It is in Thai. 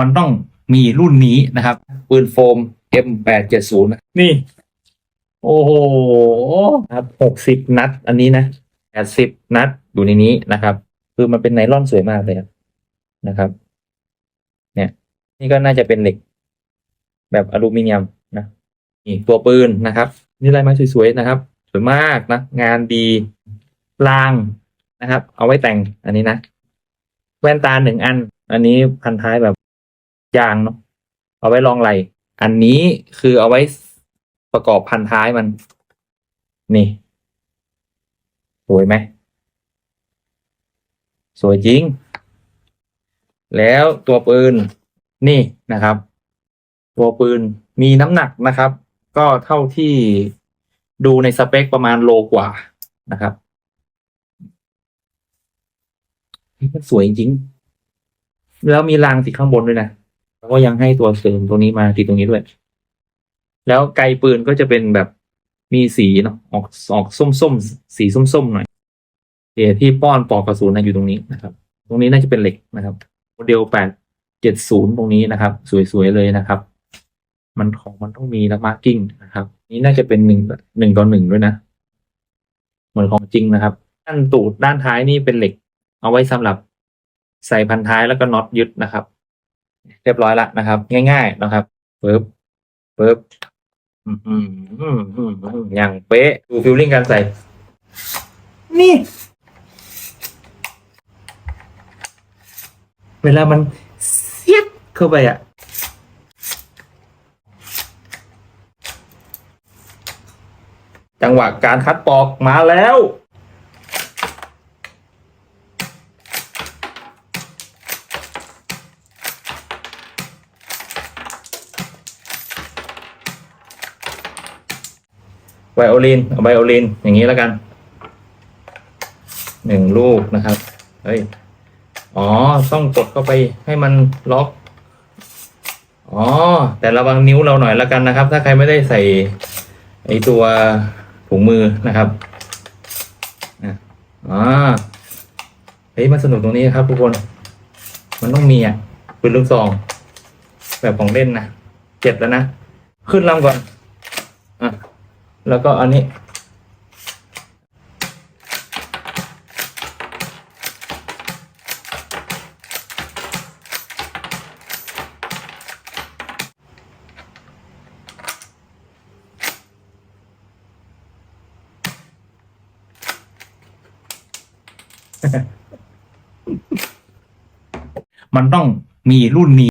มันต้องมีรุ่นนี้นะครับ ปืนโฟม M870 นะนี่ โอ้โหครับหกสิบนัด อันนี้นะแปดสิบนัดอยู่ในนี้นะครับ คือมันเป็นไนล่อนสวยมากเลยครับนะครับ เนี่ย นี่ก็น่าจะเป็นเหล็ก แบบอลูมิเนียมนะนี่ตัวปืนนะครับ นี่ลายไม้สวยๆนะครับ สวยมากนะ งานดีรางนะครับ เอาไว้แต่งอันนี้นะ แว่นตาหนึ่งอัน อันนี้พันท้ายแบบ ยางเนาะเอาไว้รองไหลอันนี้คือเอาไว้ประกอบพันท้ายมัน นี่สวยไหมสวยจริง แล้วตัวปืนนี่นะครับ ตัวปืนมีน้ำหนักนะครับ ก็เท่าที่ดูในสเปคประมาณโลกว่านะครับนี่มันสวยจริง แล้วมีรางติดข้างบนด้วยนะ แล้วก็ยังให้ตัวเสริมตรงนี้มาติดตรงนี้ด้วย แล้วไกลปืนก็จะเป็นแบบมีสีเนาะออกออกส้มส้มสีส้มส้มหน่อยเดี๋ยวที่ป้อนปอกกระสุนนะอยู่ตรงนี้นะครับ ตรงนี้น่าจะเป็นเหล็กนะครับโมเดลแปดเจ็ดศูนย์ตรงนี้นะครับ สวยๆเลยนะครับ มันของมันต้องมีแล้วมาร์กิ้งนะครับ นี่น่าจะเป็นหนึ่งหนึ่งต่อหนึ่งด้วยนะเหมือนของจริงนะครับด้านตูดด้านท้ายนี่เป็นเหล็ก เอาไว้สำหรับใส่พันท้ายแล้วก็น็อตยึดนะครับ เรียบร้อยละนะครับ ง่าย ๆนะครับปึ๊บปึ๊บอย่างเป๊ะดูฟิลลิ่งการใส่ นี่ เวลามันเสียบเข้าไปอะจังหวะการคัดปอกมาแล้ว ไวโอลินเอาไวโอลินอย่างนี้แล้วกันหนึ่งลูกนะครับ เฮ้ย อ๋อ ต้องกดเข้าไปให้มันล็อก อ๋อ แต่ระวังนิ้วเราหน่อยแล้วกันนะครับ ถ้าใครไม่ได้ใส่ไอตัวถุงมือนะครับอะอ๋อเฮ้ยมันสนุกตรงนี้ครับทุกคน มันต้องมีอะปืนลูกซอง แบบของเล่นนะ เจ็บแล้วนะ ขึ้นลำก่อน อะ แล้วก็อันนี้ มันต้องมีรุ่นนี้